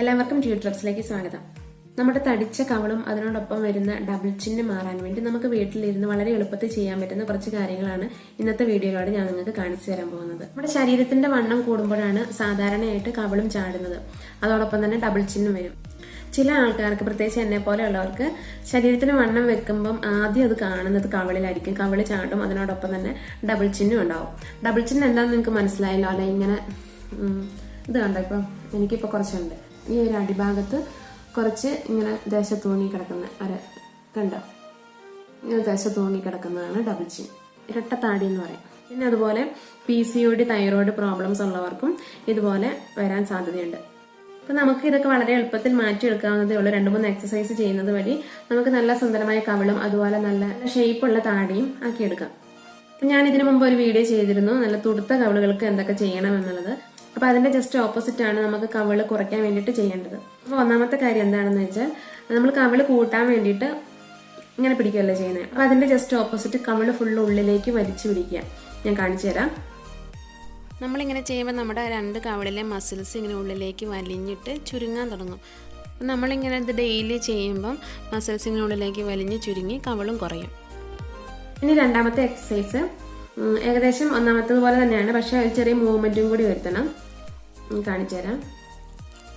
എല്ലാവർക്കും ട്യൂട്രപ്സിലേക്ക് സ്വാഗതം. നമ്മുടെ തടിച്ച കവളും അതിനോടൊപ്പം വരുന്ന ഡബിൾ ചിന്ന് മാറാൻ വേണ്ടി നമുക്ക് വീട്ടിലിരുന്ന് വളരെ എളുപ്പത്തിൽ ചെയ്യാൻ പറ്റുന്ന കുറച്ച് കാര്യങ്ങളാണ് ഇന്നത്തെ വീഡിയോയിലൂടെ ഞാൻ നിങ്ങൾക്ക് കാണിച്ചു തരാൻ പോകുന്നത്. നമ്മുടെ ശരീരത്തിന്റെ വണ്ണം കൂടുമ്പോഴാണ് സാധാരണയായിട്ട് കവളും ചാടുന്നത്. അതോടൊപ്പം തന്നെ ഡബിൾ ചിന്നും വരും. ചില ആൾക്കാർക്ക് പ്രത്യേകിച്ച് എന്നെ പോലെയുള്ളവർക്ക് ശരീരത്തിന് വണ്ണം വെക്കുമ്പം ആദ്യം അത് കാണുന്നത് കവളിലായിരിക്കും. കവൾ ചാടും അതിനോടൊപ്പം തന്നെ ഡബിൾ ചിഹ്നം ഉണ്ടാവും. ഡബിൾ ചിഹ്നം എന്താണെന്ന് നിങ്ങൾക്ക് മനസ്സിലായല്ലോ? അല്ലെ ഇങ്ങനെ ഇത് കണ്ടോ ഇപ്പം? എനിക്കിപ്പോൾ കുറച്ചുണ്ട്. ഈ ഒരു അടിഭാഗത്ത് കുറച്ച് ഇങ്ങനെ ദേശ തൂങ്ങി കിടക്കുന്ന അര കണ്ടോ? ഇങ്ങനെ ദേശ തൂങ്ങി കിടക്കുന്നതാണ് ഡബിൾ ചിൻ ഇരട്ടത്താടി എന്ന് പറയും. പിന്നെ അതുപോലെ P C O D thyroid problems ഉള്ളവർക്കും ഇതുപോലെ വരാൻ സാധ്യതയുണ്ട്. അപ്പൊ നമുക്ക് ഇതൊക്കെ വളരെ എളുപ്പത്തിൽ മാറ്റിയെടുക്കാവുന്നതേ ഉള്ളൂ. രണ്ട് മൂന്ന് എക്സസൈസ് ചെയ്യുന്നത് വഴി നമുക്ക് നല്ല സുന്ദരമായ കവിളും അതുപോലെ നല്ല ഷേപ്പുള്ള താടിയും ആക്കിയെടുക്കാം. ഞാൻ ഇതിനു മുമ്പ് ഒരു വീഡിയോ ചെയ്തിരുന്നു. നല്ല തുടുത്ത കവിളുകൾക്ക് എന്തൊക്കെ ചെയ്യണം എന്നുള്ളത്. അപ്പൊ അതിന്റെ ജസ്റ്റ് ഓപ്പോസിറ്റ് ആണ് നമുക്ക് കവിൾ കുറയ്ക്കാൻ വേണ്ടിയിട്ട് ചെയ്യേണ്ടത്. അപ്പൊ ഒന്നാമത്തെ കാര്യം എന്താണെന്ന് വെച്ചാൽ നമ്മൾ കവിൾ കൂട്ടാൻ വേണ്ടിയിട്ട് ഇങ്ങനെ പിടിക്കുകയല്ലേ ചെയ്യുന്നത്. അപ്പൊ അതിന്റെ ജസ്റ്റ് ഓപ്പോസിറ്റ് കവിൾ ഫുള്ള് ഉള്ളിലേക്ക് വലിച്ചു പിടിക്കുക. ഞാൻ കാണിച്ചു തരാം. നമ്മളിങ്ങനെ ചെയ്യുമ്പോൾ നമ്മുടെ രണ്ട് കവളിലെ മസിൽസ് ഇങ്ങനെ ഉള്ളിലേക്ക് വലിഞ്ഞിട്ട് ചുരുങ്ങാൻ തുടങ്ങും. അപ്പം നമ്മളിങ്ങനെ ഇത് ഡെയിലി ചെയ്യുമ്പം മസിൽസ് ഇങ്ങനെ ഉള്ളിലേക്ക് വലിഞ്ഞ് ചുരുങ്ങി കവളും കുറയും. ഇനി രണ്ടാമത്തെ എക്സസൈസ് ഏകദേശം ഒന്നാമത്തതുപോലെ തന്നെയാണ്. പക്ഷേ ചെറിയ മൂവ്മെന്റും കൂടി വരുത്തണം. കാണിച്ചു തരാം.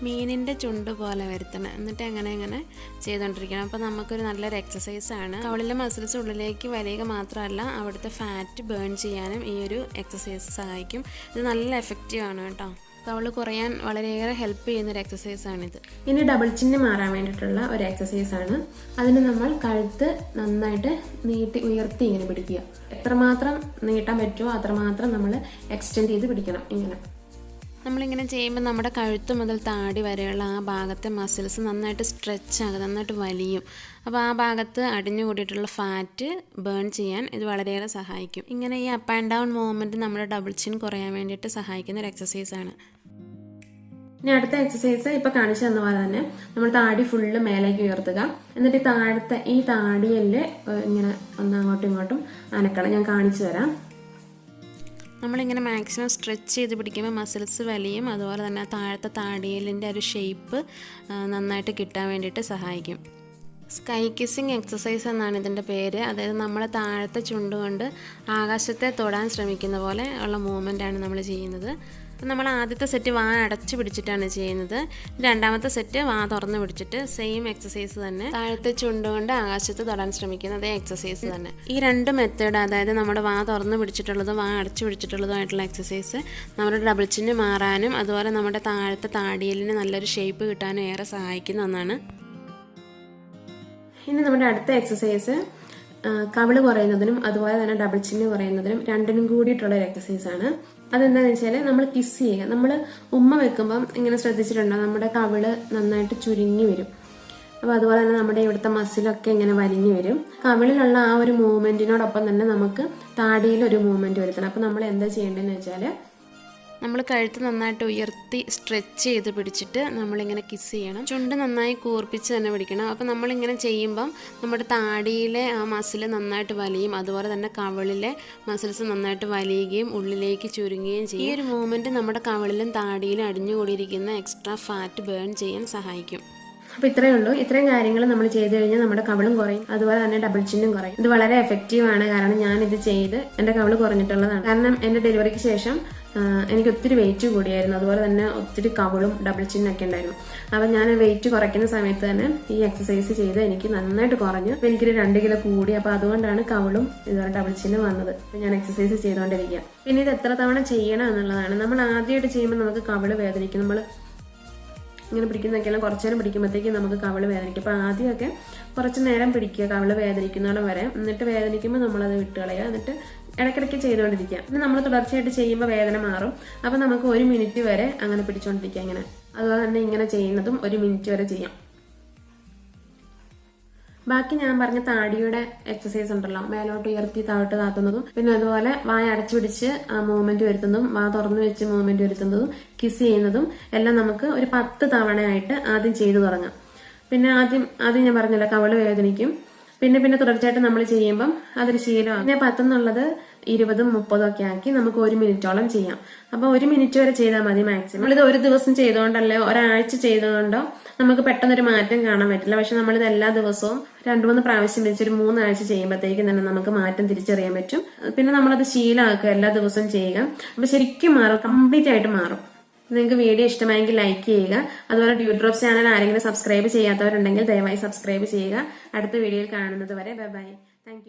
മീനിന്റെ ചുണ്ട് പോലെ വരുത്തണം. എന്നിട്ട് അങ്ങനെ അങ്ങനെ ചെയ്തുകൊണ്ടിരിക്കണം അപ്പോൾ നമുക്കൊരു നല്ലൊരു എക്സസൈസ് ആണ്. കവളിലെ മസിൽസ് ഉള്ളിലേക്ക് വരിക മാത്രമല്ല അവിടുത്തെ ഫാറ്റ് ബേൺ ചെയ്യാനും ഈ ഒരു എക്സസൈസ് സഹായിക്കും. ഇത് നല്ല എഫക്റ്റീവ് ആണ് കേട്ടോ. കവൾ കുറയാൻ വളരെയേറെ ഹെൽപ്പ് ചെയ്യുന്ന ഒരു എക്സസൈസ് ആണിത്. ഇനി ഡബിൾ ചിഹ്നം മാറാൻ വേണ്ടിയിട്ടുള്ള ഒരു എക്സസൈസ് ആണ്. അതിന് നമ്മൾ കഴുത്ത് നന്നായിട്ട് നീട്ടി ഉയർത്തി ഇങ്ങനെ പിടിക്കുക. എത്രമാത്രം നീട്ടാൻ പറ്റുമോ അത്രമാത്രം നമ്മൾ എക്സ്റ്റെൻഡ് ചെയ്ത് പിടിക്കണം ഇങ്ങനെ. നമ്മളിങ്ങനെ ചെയ്യുമ്പോൾ നമ്മുടെ കഴുത്ത് മുതൽ താടി വരെയുള്ള ആ ഭാഗത്തെ മസിൽസ് നന്നായിട്ട് സ്ട്രെച്ച് ആകും നന്നായിട്ട് വലിയും. അപ്പോൾ ആ ഭാഗത്ത് അടിഞ്ഞു കൂടിയിട്ടുള്ള ഫാറ്റ് ബേൺ ചെയ്യാൻ ഇത് വളരെയേറെ സഹായിക്കും. ഇങ്ങനെ ഈ അപ്പ് ആൻഡ് ഡൗൺ മൂവ്മെന്റ് നമ്മുടെ ഡബിൾ ചിൻ കുറയാൻ വേണ്ടിയിട്ട് സഹായിക്കുന്ന ഒരു എക്സസൈസ് ആണ്. ഇനി അടുത്ത എക്സസൈസ് ഇപ്പൊ കാണിച്ചു തന്ന പോലെ തന്നെ നമ്മൾ താടി ഫുള്ള് മേലേക്ക് ഉയർത്തുക. എന്നിട്ട് താഴത്തെ ഈ താടിയല്ലേ ഇങ്ങനെ ഒന്ന് അങ്ങോട്ടും ഇങ്ങോട്ടും അനക്കണം. ഞാൻ കാണിച്ചു തരാം. നമ്മളിങ്ങനെ മാക്സിമം സ്ട്രെച്ച് ചെയ്ത് പിടിക്കുമ്പോൾ മസിൽസ് വലിയും അതുപോലെ തന്നെ താഴത്തെ താടിയലിന്റെ ഒരു ഷേപ്പ് നന്നായിട്ട് കിട്ടാൻ വേണ്ടിയിട്ട് സഹായിക്കും. സ്കൈ കിസ്സിങ് എക്സസൈസ് എന്നാണ് ഇതിന്റെ പേര്. അതായത് നമ്മൾ താഴത്തെ ചുണ്ടുകൊണ്ട് ആകാശത്തെ തൊടാൻ ശ്രമിക്കുന്ന പോലെ ഉള്ള മൂവ്മെന്റ് ആണ് നമ്മൾ ചെയ്യുന്നത്. അപ്പം നമ്മൾ ആദ്യത്തെ സെറ്റ് വാ അടച്ച് പിടിച്ചിട്ടാണ് ചെയ്യുന്നത്. രണ്ടാമത്തെ സെറ്റ് വാ തുറന്ന് പിടിച്ചിട്ട് സെയിം എക്സസൈസ് തന്നെ. താഴത്തെ ചുണ്ടുകൊണ്ട് ആകാശത്ത് തൊടാൻ ശ്രമിക്കുന്ന അതേ എക്സസൈസ് തന്നെ. ഈ രണ്ട് മെത്തേഡ് അതായത് നമ്മുടെ വാ തുറന്ന് പിടിച്ചിട്ടുള്ളതും വാ അടച്ച് പിടിച്ചിട്ടുള്ളതുമായിട്ടുള്ള എക്സസൈസ് നമ്മുടെ ഡബിൾ ചിന് മാറാനും അതുപോലെ നമ്മുടെ താഴത്തെ താടിയലിന് നല്ലൊരു ഷേപ്പ് കിട്ടാനും ഏറെ സഹായിക്കുന്ന ഒന്നാണ്. ഇനി നമ്മുടെ അടുത്ത എക്സസൈസ് കവിൾ കുറയുന്നതിനും അതുപോലെ തന്നെ ഡബിൾ ചിന്ന് കുറയുന്നതിനും രണ്ടിനും കൂടിയിട്ടുള്ള ഒരു എക്സസൈസ് ആണ്. അതെന്താന്ന് വെച്ചാൽ നമ്മൾ കിസ് ചെയ്യുക. നമ്മൾ ഉമ്മ വെക്കുമ്പം ഇങ്ങനെ ശ്രദ്ധിച്ചിട്ടുണ്ടോ? നമ്മുടെ കവിൾ നന്നായിട്ട് ചുരുങ്ങി വരും. അപ്പോൾ അതുപോലെ തന്നെ നമ്മുടെ ഇവിടുത്തെ മസിലൊക്കെ ഇങ്ങനെ വലിഞ്ഞു വരും. കവിളിലുള്ള ആ ഒരു മൂവ്മെന്റിനോടൊപ്പം തന്നെ നമുക്ക് താടിയിൽ ഒരു മൂവ്മെന്റ് വരുത്തണം. അപ്പോൾ നമ്മൾ എന്താ ചെയ്യേണ്ടതെന്ന് വെച്ചാൽ നമ്മൾ കഴുത്ത് നന്നായിട്ട് ഉയർത്തി സ്ട്രെച്ച് ചെയ്ത് പിടിച്ചിട്ട് നമ്മളിങ്ങനെ കിസ് ചെയ്യണം. ചുണ്ട് നന്നായി കൂർപ്പിച്ച് തന്നെ പിടിക്കണം. അപ്പോൾ നമ്മളിങ്ങനെ ചെയ്യുമ്പം നമ്മുടെ താടിയിലെ ആ മസിൽ നന്നായിട്ട് വലിയും അതുപോലെ തന്നെ കവളിലെ മസിൽസ് നന്നായിട്ട് വലിയുകയും ഉള്ളിലേക്ക് ചുരുങ്ങുകയും ചെയ്യും. ഈ ഒരു മൂവ്മെന്റ് നമ്മുടെ കവളിലും താടിയിലും അടിഞ്ഞുകൂടിയിരിക്കുന്ന എക്സ്ട്രാ ഫാറ്റ് ബേൺ ചെയ്യാൻ സഹായിക്കും. അപ്പോൾ ഇത്രയേ ഉള്ളൂ. ഇത്രയും കാര്യങ്ങൾ നമ്മൾ ചെയ്തു കഴിഞ്ഞാൽ നമ്മുടെ കവളും കുറയും. അതുപോലെ തന്നെ ഡബിൾ ചിന്നും കുറയും. ഇത് വളരെ എഫക്റ്റീവ് ആണ്. കാരണം ഞാൻ ഇത് ചെയ്ത് എന്റെ കവൾ കുറഞ്ഞിട്ടുള്ളതാണ്. കാരണം എന്റെ ഡെലിവറിക്ക് ശേഷം എനിക്ക് ഒത്തിരി വെയിറ്റ് കൂടിയായിരുന്നു. അതുപോലെ തന്നെ ഒത്തിരി കവളും ഡബിൾ ചിന്നൊക്കെ ഉണ്ടായിരുന്നു. അപ്പം ഞാൻ വെയിറ്റ് കുറയ്ക്കുന്ന സമയത്ത് തന്നെ ഈ എക്സസൈസ് ചെയ്ത് എനിക്ക് നന്നായിട്ട് കുറഞ്ഞു. എനിക്കൊരു രണ്ട് കിലോ കൂടി. അപ്പോൾ അതുകൊണ്ടാണ് കവളും ഇതുപോലെ ഡബിൾ ചിന്നും വന്നത്. അപ്പം ഞാൻ എക്സസൈസ് ചെയ്തുകൊണ്ടിരിക്കുക. പിന്നെ ഇത് എത്ര തവണ ചെയ്യണം എന്നുള്ളതാണ്. നമ്മൾ ആദ്യമായിട്ട് ചെയ്യുമ്പോൾ നമുക്ക് കവൾ വേദനിക്കും. നമ്മൾ ഇങ്ങനെ പിടിക്കുന്നൊക്കെയെല്ലാം കുറച്ച് നേരം പിടിക്കുമ്പോഴത്തേക്കും നമുക്ക് കവിൾ വേദനിക്കും. അപ്പോൾ ആദ്യമൊക്കെ കുറച്ച് നേരം പിടിക്കുക. കവിൾ വേദനിക്കുന്നോടെ വരെ. എന്നിട്ട് വേദനിക്കുമ്പോൾ നമ്മളത് വിട്ടുകളയുക. എന്നിട്ട് ഇടയ്ക്കിടയ്ക്ക് ചെയ്തുകൊണ്ടിരിക്കുക. പിന്നെ നമ്മൾ തുടർച്ചയായിട്ട് ചെയ്യുമ്പോൾ വേദന മാറും. അപ്പോൾ നമുക്ക് ഒരു മിനിറ്റ് വരെ അങ്ങനെ പിടിച്ചുകൊണ്ടിരിക്കുക ഇങ്ങനെ. അതുപോലെ തന്നെ ഇങ്ങനെ ചെയ്യുന്നതും ഒരു മിനിറ്റ് വരെ ചെയ്യാം. ബാക്കി ഞാൻ പറഞ്ഞ താടിയുടെ എക്സസൈസ് ഉണ്ടല്ലോ. മേലോട്ട് ഉയർത്തി താഴോട്ട് താത്തുന്നതും പിന്നെ അതുപോലെ വായ അടച്ചു പിടിച്ച് മൂവ്മെന്റ് വരുത്തുന്നതും വാ തുറന്നു വെച്ച് മൂവ്മെന്റ് വരുത്തുന്നതും കിസ് ചെയ്യുന്നതും എല്ലാം നമുക്ക് ഒരു പത്ത് തവണയായിട്ട് ആദ്യം ചെയ്തു തുടങ്ങാം. പിന്നെ ആദ്യം ആദ്യം ഞാൻ പറഞ്ഞല്ലോ കവൾ വേദനിക്കും. പിന്നെ പിന്നെ തുടർച്ചയായിട്ട് നമ്മൾ ചെയ്യുമ്പം അതൊരു ശീലമാണ് പിന്നെ പത്തെന്നുള്ളത് ഇരുപതും മുപ്പതും ഒക്കെ ആക്കി നമുക്ക് ഒരു മിനിറ്റോളം ചെയ്യാം. അപ്പൊ ഒരു മിനിറ്റ് വരെ ചെയ്താൽ മതി മാക്സിമം. നമ്മളിത് ഒരു ദിവസം ചെയ്തുകൊണ്ടല്ലേ ഒരാഴ്ച ചെയ്തുകൊണ്ടോ നമുക്ക് പെട്ടെന്നൊരു മാറ്റം കാണാൻ പറ്റില്ല. പക്ഷെ നമ്മളിത് എല്ലാ ദിവസവും രണ്ടു മൂന്ന് പ്രാവശ്യം വെച്ച് ഒരു മൂന്നാഴ്ച ചെയ്യുമ്പോഴത്തേക്കും തന്നെ നമുക്ക് മാറ്റം തിരിച്ചറിയാൻ പറ്റും. പിന്നെ നമ്മളത് ശീലമാക്കുക എല്ലാ ദിവസവും ചെയ്യുക. അപ്പൊ ശരിക്കും മാറും കംപ്ലീറ്റ് ആയിട്ട് മാറും. നിങ്ങൾക്ക് വീഡിയോ ഇഷ്ടമായെങ്കിൽ ലൈക്ക് ചെയ്യുക. അതുപോലെ ഡ്യൂഡ്രോപ്പ് ചാനൽ ആരെങ്കിലും സബ്സ്ക്രൈബ് ചെയ്യാത്തവരുണ്ടെങ്കിൽ ദയവായി സബ്സ്ക്രൈബ് ചെയ്യുക. അടുത്ത വീഡിയോയിൽ കാണുന്നത് വരെ ബൈ ബൈ താങ്ക്